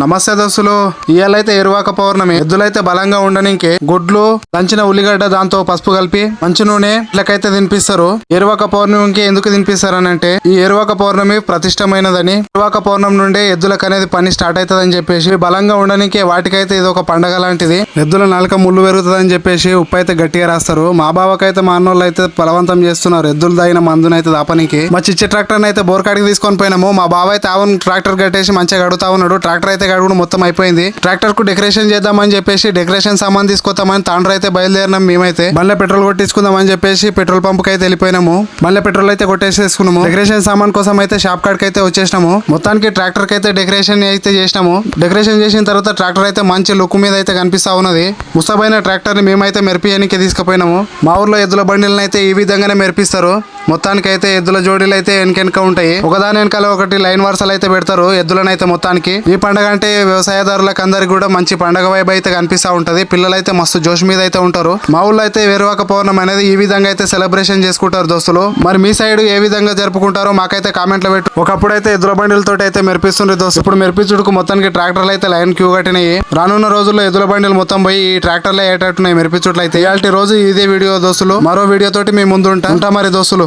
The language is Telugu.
నమస్తే దోస్తులు. ఇయాలైతే ఎరువాక పౌర్ణమి. ఎద్దులైతే బలంగా ఉండనికి గుడ్లు దంచిన ఉల్లిగడ్డ దాంతో పసుపు కలిపి మంచి నూనె ఇట్లకైతే తినిపిస్తారు. ఎరువాక పౌర్ణమికి ఎందుకు తినిపిస్తారు అంటే ఈ ఎరువాక పౌర్ణమి ప్రతిష్టమైనదని. ఎరువాక పౌర్ణమి నుండే ఎద్దులకు అనేది పని స్టార్ట్ అవుతుందని చెప్పేసి బలంగా ఉండడానికి వాటికైతే ఇది ఒక పండగ లాంటిది. ఎద్దుల నాలుక ముళ్ళు పెరుగుతుందని చెప్పేసి ఉప్పు అయితే గట్టిగా రాస్తారు. మా బావకైతే మా అన్నోళ్ళు అయితే బలవంతం చేస్తున్నారు. ఎద్దులు దాగిన మందునైతే దాపనికి. మా చిచ్చి ట్రాక్టర్ అయితే బోర్కాడికి తీసుకొని పోయినాము. మా బావ అయితే ఆవును ట్రాక్టర్ కట్టేసి మంచిగా గడుగుతా ఉన్నాడు. ట్రాక్టర్ అయితే గడుగుడు మొత్తం అయిపోయింది. ట్రాక్టర్కు డెకరేషన్ చేద్దామని చెప్పేసి డెకరేషన్ సామాన్ తీసుకొద్దామని తాండ్ర అయితే బయలుదేరినాం మేమైతే. మళ్ళీ పెట్రోల్ కొట్టించుకుందాం అని చెప్పేసి పెట్రోల్ పంప్కి అయితే వెళ్ళిపోయినాము. మళ్ళీ పెట్రోల్ అయితే కొట్టేసేసుకున్నాము. డెకరేషన్ సామాన్ కోసం అయితే షాప్ కాడికి అయితే వచ్చేసినాము. మొత్తానికి ట్రాక్టర్కి అయితే డెకరేషన్ అయితే చేసినాము. డెకరేషన్ చేసిన తర్వాత ట్రాక్టర్ అయితే మంచి లుక్ మీద అయితే కనిపిస్తా ఉన్నది. ముస్తాబైన ట్రాక్టర్ని మేమైతే మెరిపియానికి తీసుకుపోయినాము. మా ఊర్లో ఎద్దుల బండిలను అయితే ఈ విధంగానే మెరిపిస్తారు. మొత్తానికి అయితే ఎద్దుల జోడీలు అయితే వెనకెనక ఉంటాయి. ఒకదాని వెనకాల ఒకటి లైన్ వరుసలు అయితే పెడతారు. ఎద్దులనైతే మొత్తానికి. ఈ పండగ అంటే వ్యవసాయదారులకు అందరికి కూడా మంచి పండగ వైబ్ అయితే కనిపిస్తా ఉంటది. పిల్లలైతే మస్తు జోష్ మీద అయితే ఉంటారు. మా ఊళ్ళో అయితే వేరువాక పౌర్ణమి అనేది ఈ విధంగా అయితే సెలబ్రేషన్ చేసుకుంటారు దోస్తులు. మరి మీ సైడ్ ఏ విధంగా జరుపుకుంటారో మాకైతే కామెంట్లో పెట్టు. ఒకప్పుడు అయితే ఎద్దుల బండిలతో అయితే మెరిపిస్తుండ్రు దోస్తు. ఇప్పుడు మెరిపించుడుకు మొత్తానికి ట్రాక్టర్లు అయితే లైన్ క్యూ కట్టినాయి. రానున్న రోజుల్లో ఎద్దుల బండిలు మొత్తం పోయి ఈ ట్రాక్టర్లు అయ్యేటట్టున్నాయి మెరిపించుట్లయితే ఇవాళ రోజు ఇదే వీడియో దోస్తులు. మరో వీడియో తోటి మీ ముందు ఉంటా ఉంటా మరి దోస్తులు.